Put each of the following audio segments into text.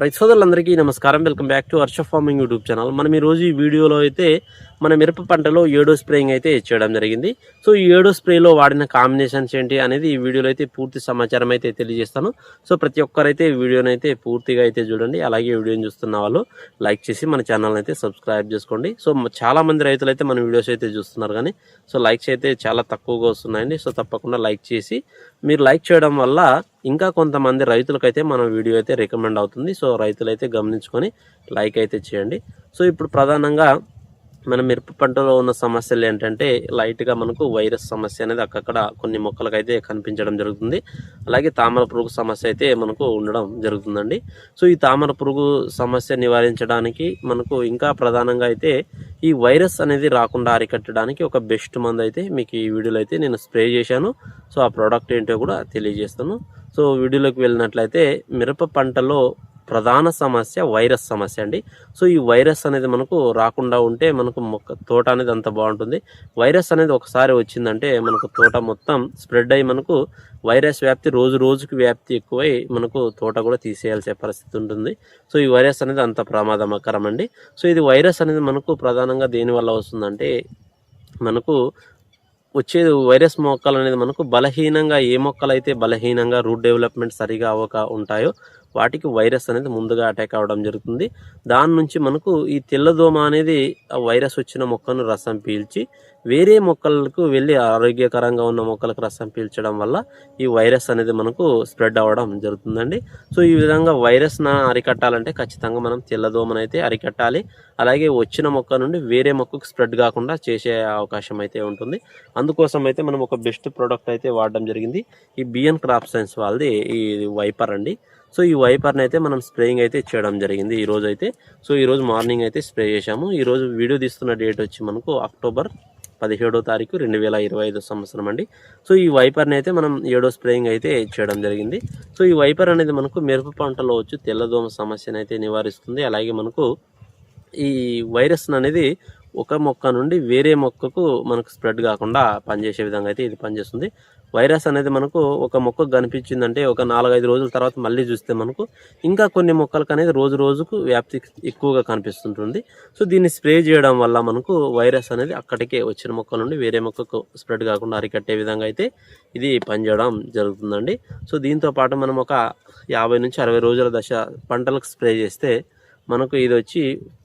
రైతు సోదరులందరికీ నమస్కారం. Welcome back to Harsha farming YouTube channel. మనం ఈరోజు రోజు ఈ వీడియోలో అయితే మన మిరప పంటలో ఏడో స్ప్రేయింగ్ అయితే చేయడం జరిగింది. సో ఈ ఏడో స్ప్రేలో వాడిన కాంబినేషన్స్ ఏంటి అనేది ఈ వీడియోలో అయితే పూర్తి సమాచారం అయితే తెలియజేస్తాను. సో ప్రతి ఒక్కరైతే ఈ వీడియోని అయితే పూర్తిగా అయితే చూడండి. అలాగే వీడియోని చూస్తున్న వాళ్ళు లైక్ చేసి మన ఛానల్ని అయితే సబ్స్క్రైబ్ చేసుకోండి. సో చాలామంది చాలా మంది రైతులు అయితే మన వీడియోస్ అయితే చూస్తున్నారు కానీ సో లైక్స్ అయితే చాలా తక్కువగా వస్తున్నాయండి. సో తప్పకుండా లైక్ చేసి మీరు లైక్ చేయడం వల్ల ఇంకా కొంతమంది రైతులకైతే మన వీడియో అయితే రికమెండ్ అవుతుంది. సో రైతులైతే గమనించుకొని లైక్ అయితే చేయండి. సో ఇప్పుడు ప్రధానంగా మన మిరప పంటలో ఉన్న సమస్యలు ఏంటంటే లైట్గా మనకు వైరస్ సమస్య అనేది అక్కడక్కడ కొన్ని మొక్కలకైతే కనిపించడం జరుగుతుంది. అలాగే తామర పురుగు సమస్య అయితే మనకు ఉండడం జరుగుతుందండి. సో ఈ తామర పురుగు సమస్య నివారించడానికి మనకు ఇంకా ప్రధానంగా అయితే ఈ వైరస్ అనేది రాకుండా అరికట్టడానికి ఒక బెస్ట్ మందు అయితే మీకు ఈ వీడియోలో అయితే నేను స్ప్రే చేశాను. సో ఆ ప్రోడక్ట్ ఏంటో కూడా తెలియజేస్తాను. సో వీడియోలోకి వెళ్ళినట్లయితే మిరప పంటలో ప్రధాన సమస్య వైరస్ సమస్య అండి. సో ఈ వైరస్ అనేది మనకు రాకుండా ఉంటే మనకు మొక్క తోట అనేది అంత బాగుంటుంది. వైరస్ అనేది ఒకసారి వచ్చిందంటే మనకు తోట మొత్తం స్ప్రెడ్ అయ్యి మనకు వైరస్ వ్యాప్తి రోజు రోజుకి వ్యాప్తి ఎక్కువై మనకు తోట కూడా తీసేయాల్సే పరిస్థితి ఉంటుంది. సో ఈ వైరస్ అనేది అంత ప్రమాదకరం అండి. సో ఇది వైరస్ అనేది మనకు ప్రధానంగా దేనివల్ల వస్తుందంటే మనకు వచ్చేది వైరస్ మొక్కలు అనేది మనకు బలహీనంగా ఏ మొక్కలు అయితే బలహీనంగా రూట్ డెవలప్మెంట్ సరిగా అవ్వక ఉంటాయో వాటికి వైరస్ అనేది ముందుగా అటాక్ అవ్వడం జరుగుతుంది. దాని నుంచి మనకు ఈ తెల్లదోమ అనేది ఆ వైరస్ వచ్చిన మొక్కను రసం పీల్చి వేరే మొక్కలకు వెళ్ళి ఆరోగ్యకరంగా ఉన్న మొక్కలకు రసం పీల్చడం వల్ల ఈ వైరస్ అనేది మనకు స్ప్రెడ్ అవ్వడం జరుగుతుందండి. సో ఈ విధంగా వైరస్ను అరికట్టాలంటే ఖచ్చితంగా మనం తెల్లదోమను అయితే అరికట్టాలి. అలాగే వచ్చిన మొక్క నుండి వేరే మొక్కకు స్ప్రెడ్ కాకుండా చేసే అవకాశం అయితే ఉంటుంది. అందుకోసం అయితే మనం ఒక బెస్ట్ ప్రోడక్ట్ అయితే వాడడం జరిగింది. ఈ బిఎన్ క్రాప్ సైన్స్ వాళ్ళది ఈ వైపర్ అండి. సో ఈ వైపర్ని అయితే మనం స్ప్రేయింగ్ అయితే చేయడం జరిగింది ఈ రోజు అయితే సో ఈ రోజు మార్నింగ్ అయితే స్ప్రే చేశాము. ఈరోజు వీడియో తీస్తున్న డేట్ వచ్చి మనకు అక్టోబర్ పదిహేడో తారీఖు రెండు వేల ఇరవై ఐదో సంవత్సరం అండి. సో ఈ వైపర్ని అయితే మనం ఏడో స్ప్రేయింగ్ అయితే చేయడం జరిగింది. సో ఈ వైపర్ అనేది మనకు మిరప పంటలో వచ్చి తెల్లదోమ సమస్యను అయితే నివారిస్తుంది. అలాగే మనకు ఈ వైరస్ అనేది ఒక మొక్క నుండి వేరే మొక్కకు మనకు స్ప్రెడ్ కాకుండా పనిచేసే విధంగా అయితే ఇది పనిచేస్తుంది. వైరస్ అనేది మనకు ఒక మొక్కకు కనిపించిందంటే ఒక నాలుగైదు రోజుల తర్వాత మళ్ళీ చూస్తే మనకు ఇంకా కొన్ని మొక్కలకు అనేది రోజు రోజుకు వ్యాప్తి ఎక్కువగా కనిపిస్తుంటుంది. సో దీన్ని స్ప్రే చేయడం వల్ల మనకు వైరస్ అనేది అక్కడికే వచ్చిన మొక్క నుండి వేరే మొక్కకు స్ప్రెడ్ కాకుండా అరికట్టే విధంగా అయితే ఇది పనిచేయడం జరుగుతుందండి. సో దీంతో పాటు మనం ఒక యాభై నుంచి అరవై రోజుల దశ పంటలకు స్ప్రే చేస్తే మనకు ఇది వచ్చి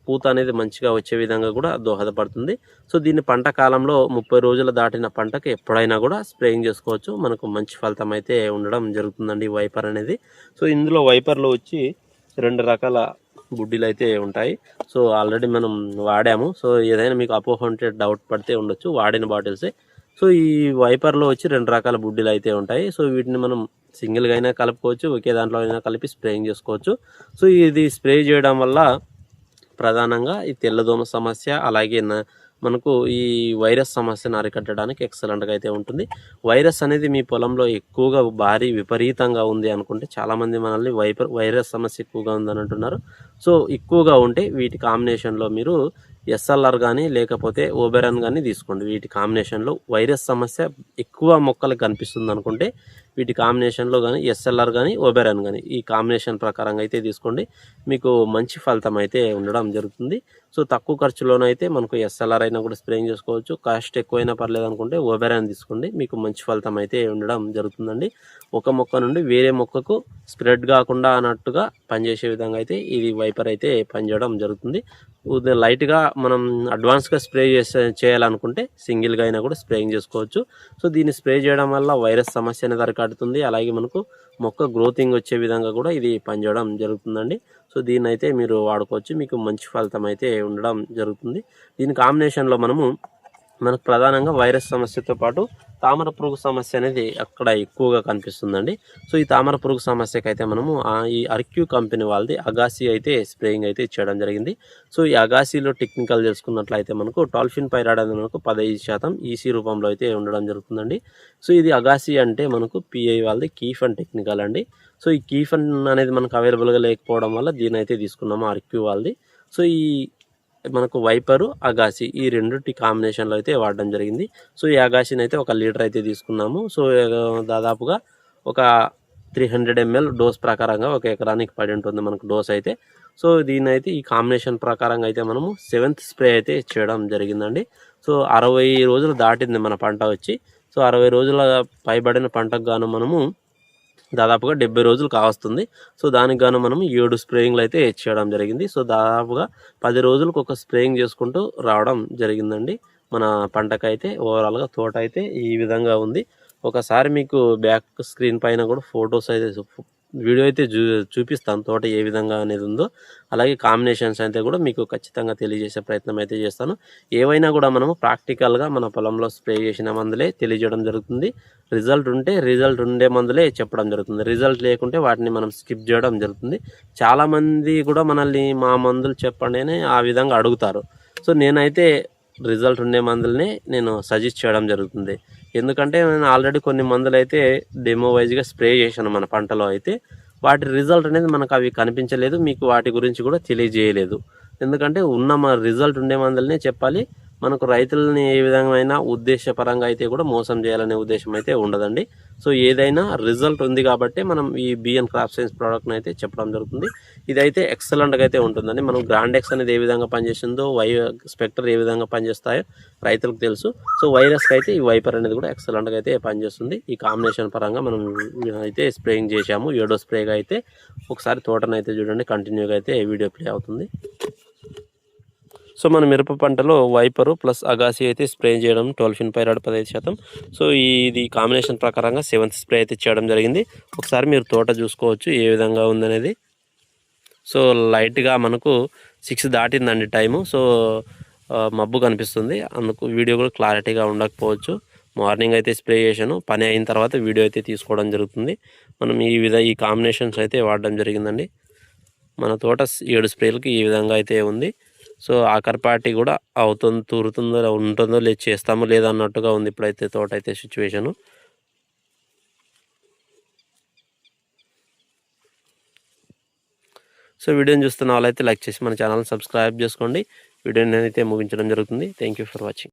పూత అనేది మంచిగా వచ్చే విధంగా కూడా దోహదపడుతుంది. సో దీన్ని పంట కాలంలో ముప్పై రోజులు దాటిన పంటకు ఎప్పుడైనా కూడా స్ప్రేయింగ్ చేసుకోవచ్చు. మనకు మంచి ఫలితం అయితే ఉండడం జరుగుతుందండి వైపర్ అనేది. సో ఇందులో వైపర్లో వచ్చి రెండు రకాల బుడ్డీలు అయితే ఉంటాయి. సో ఆల్రెడీ మనం వాడాము. సో ఏదైనా మీకు అపోహ ఉంటే డౌట్ పడితే ఉండొచ్చు. వాడిన బాటిల్సే. సో ఈ వైపర్లో వచ్చి రెండు రకాల బుడ్డీలు అయితే ఉంటాయి. సో వీటిని మనం సింగిల్గా అయినా కలుపుకోవచ్చు. ఒకే దాంట్లో అయినా కలిపి స్ప్రేయింగ్ చేసుకోవచ్చు. సో ఇది స్ప్రే చేయడం వల్ల ప్రధానంగా ఈ తెల్లదోమ సమస్య అలాగే న- మనకు ఈ వైరస్ సమస్యను అరికట్టడానికి ఎక్సలెంట్గా అయితే ఉంటుంది. వైరస్ అనేది మీ పొలంలో ఎక్కువగా భారీ విపరీతంగా ఉంది అనుకుంటే చాలామంది మనల్ని వైపర్ వైరస్ సమస్య ఎక్కువగా ఉందని అంటున్నారు. సో ఎక్కువగా ఉంటే వీటి కాంబినేషన్లో మీరు ఎస్ఎల్ఆర్ కానీ లేకపోతే ఓబెరన్ కానీ తీసుకోండి. వీటి కాంబినేషన్లో వైరస్ సమస్య ఎక్కువ మొక్కలకు కనిపిస్తుంది అనుకుంటే వీటి కాంబినేషన్లో కానీ ఎస్ఎల్ఆర్ కానీ ఓబెరాన్ కానీ ఈ కాంబినేషన్ ప్రకారంగా అయితే తీసుకోండి. మీకు మంచి ఫలితం అయితే ఉండడం జరుగుతుంది. సో తక్కువ ఖర్చులోనైతే మనకు ఎస్ఎల్ఆర్ అయినా కూడా స్ప్రేయింగ్ చేసుకోవచ్చు. కాస్ట్ ఎక్కువైనా పర్లేదు అనుకుంటే ఓబెరాన్ తీసుకోండి. మీకు మంచి ఫలితం అయితే ఉండడం జరుగుతుందండి. ఒక మొక్క నుండి వేరే మొక్కకు స్ప్రెడ్ కాకుండా అన్నట్టుగా పనిచేసే విధంగా అయితే ఇది వైపర్ అయితే పనిచేయడం జరుగుతుంది. లైట్గా మనం అడ్వాన్స్గా స్ప్రే చేసే చేయాలనుకుంటే సింగిల్గా అయినా కూడా స్ప్రేయింగ్ చేసుకోవచ్చు. సో దీన్ని స్ప్రే చేయడం వల్ల వైరస్ సమస్య అనేది కడుతుంది అలాగే మనకు మొక్క గ్రోతింగ్ వచ్చే విధంగా కూడా ఇది పనిచేయడం జరుగుతుందండి. సో దీన్ని అయితే మీరు వాడుకోవచ్చు. మీకు మంచి ఫలితం అయితే ఉండడం జరుగుతుంది. దీని కాంబినేషన్లో మనము మనకు ప్రధానంగా వైరస్ సమస్యతో పాటు తామర పురుగు సమస్య అనేది అక్కడ ఎక్కువగా కనిపిస్తుందండి. సో ఈ తామర పురుగు సమస్యకి అయితే మనము ఈ అర్క్యూ కంపెనీ వాళ్ళది అగాసి అయితే స్ప్రేయింగ్ అయితే చేయడం జరిగింది. సో ఈ అగాసిలో టెక్నికల్ తెలుసుకున్నట్లయితే మనకు టాల్ఫిన్ పైరాడ్ అనేది మనకు పదహైదు శాతం ఈసీ రూపంలో అయితే ఉండడం జరుగుతుందండి. సో ఇది అగాసి అంటే మనకు పిఐ వాళ్ళది కీఫ్ అండ్ టెక్నికల్ అండి. సో ఈ కీఫ్ అనేది మనకు అవైలబుల్గా లేకపోవడం వల్ల దీని అయితే తీసుకున్నాము అర్క్యూ వాళ్ళది. సో ఈ మనకు వైపరు అగాసి ఈ రెండుటి కాంబినేషన్లో అయితే వాడడం జరిగింది. సో ఈ అగాసిని అయితే ఒక లీటర్ అయితే తీసుకున్నాము. సో దాదాపుగా ఒక త్రీ హండ్రెడ్ ఎంఎల్ డోస్ ప్రకారంగా ఒక ఎకరానికి పడి ఉంటుంది మనకు డోస్ అయితే. సో దీని అయితే ఈ కాంబినేషన్ ప్రకారంగా అయితే మనము సెవెంత్ స్ప్రే అయితే చేయడం జరిగిందండి. సో అరవై రోజులు దాటింది మన పంట వచ్చి. సో అరవై రోజుల పైబడిన పంటకు గాను మనము దాదాపుగా డెబ్బై రోజులు కావస్తుంది. సో దానికి గాను మనం ఏడు స్ప్రేయింగ్లు అయితే చేయడం జరిగింది. సో దాదాపుగా పది రోజులకు ఒక స్ప్రేయింగ్ చేసుకుంటూ రావడం జరిగిందండి. మన పంటకైతే ఓవరాల్గా తోట అయితే ఈ విధంగా ఉంది. ఒకసారి మీకు బ్యాక్ స్క్రీన్ పైన కూడా ఫొటోస్ అయితే వీడియో అయితే చూ చూపిస్తాను తోట ఏ విధంగా అనేది ఉందో. అలాగే కాంబినేషన్స్ అయితే కూడా మీకు ఖచ్చితంగా తెలియజేసే ప్రయత్నం అయితే చేస్తాను. ఏవైనా కూడా మనము ప్రాక్టికల్గా మన పొలంలో స్ప్రే చేసిన మందులే తెలియజేయడం జరుగుతుంది. రిజల్ట్ ఉంటే రిజల్ట్ ఉండే మందులే చెప్పడం జరుగుతుంది. రిజల్ట్ లేకుంటే వాటిని మనం స్కిప్ చేయడం జరుగుతుంది. చాలామంది కూడా మనల్ని మా మందులు చెప్పండి అని ఆ విధంగా అడుగుతారు. సో నేనైతే రిజల్ట్ ఉండే మందులని నేను సజెస్ట్ చేయడం జరుగుతుంది. ఎందుకంటే నేను ఆల్రెడీ కొన్ని మందులు అయితే డెమో వైజ్గా స్ప్రే చేశాను మన పంటలో అయితే. వాటి రిజల్ట్ అనేది మనకు అవి కనిపించలేదు. మీకు వాటి గురించి కూడా తెలియజేయలేదు. ఎందుకంటే ఉన్న మన రిజల్ట్ ఉండే మందులనే చెప్పాలి. మనకు రైతులని ఏ విధమైన ఉద్దేశపరంగా అయితే కూడా మోసం చేయాలనే ఉద్దేశం అయితే ఉండదండి. సో ఏదైనా రిజల్ట్ ఉంది కాబట్టి మనం ఈ బిఎన్ క్రాప్ సైన్స్ ప్రోడక్ట్ని అయితే చెప్పడం జరుగుతుంది. ఇదైతే ఎక్సలెంట్గా అయితే ఉంటుందండి. మనం గ్రాండెక్స్ అనేది ఏ విధంగా పనిచేస్తుందో వై స్పెక్టర్ ఏ విధంగా పనిచేస్తాయో రైతులకు తెలుసు. సో వైరస్కి అయితే ఈ వైపర్ అనేది కూడా ఎక్సలెంట్గా అయితే పనిచేస్తుంది. ఈ కాంబినేషన్ పరంగా మనం అయితే స్ప్రేయింగ్ చేశాము. ఏడో స్ప్రేగా అయితే ఒకసారి తోటనైతే అయితే చూడండి కంటిన్యూగా అయితే వీడియో ప్లే అవుతుంది. సో మన మిరప పంటలో వైపరు ప్లస్ అగాసి అయితే స్ప్రే చేయడం టోల్ఫిన్ పైరాడ్ పదహైదు శాతం. సో ఇది కాంబినేషన్ ప్రకారంగా సెవెంత్ స్ప్రే అయితే చేయడం జరిగింది. ఒకసారి మీరు తోట చూసుకోవచ్చు ఏ విధంగా ఉందనేది. సో లైట్గా మనకు సిక్స్ దాటిందండి టైము. సో మబ్బు కనిపిస్తుంది. అందుకు వీడియో కూడా క్లారిటీగా ఉండకపోవచ్చు. మార్నింగ్ అయితే స్ప్రే చేశాను. పని అయిన తర్వాత వీడియో అయితే తీసుకోవడం జరుగుతుంది. మనం ఈ విధ ఈ కాంబినేషన్స్ అయితే వాడడం జరిగిందండి. మన తోట ఏడు స్ప్రేలకి ఈ విధంగా అయితే ఉంది. సో ఆఖరి పార్టీ కూడా అవుతుంది తూరుతుందో ఉంటుందో లేదు చేస్తామో లేదో అన్నట్టుగా ఉంది ఇప్పుడైతే తోట అయితే సిచ్యువేషను సో వీడియోని చూస్తున్న వాళ్ళైతే లైక్ చేసి మన ఛానల్ సబ్స్క్రైబ్ చేసుకోండి. వీడియోని అయితే ముగించడం జరుగుతుంది. Thank for watching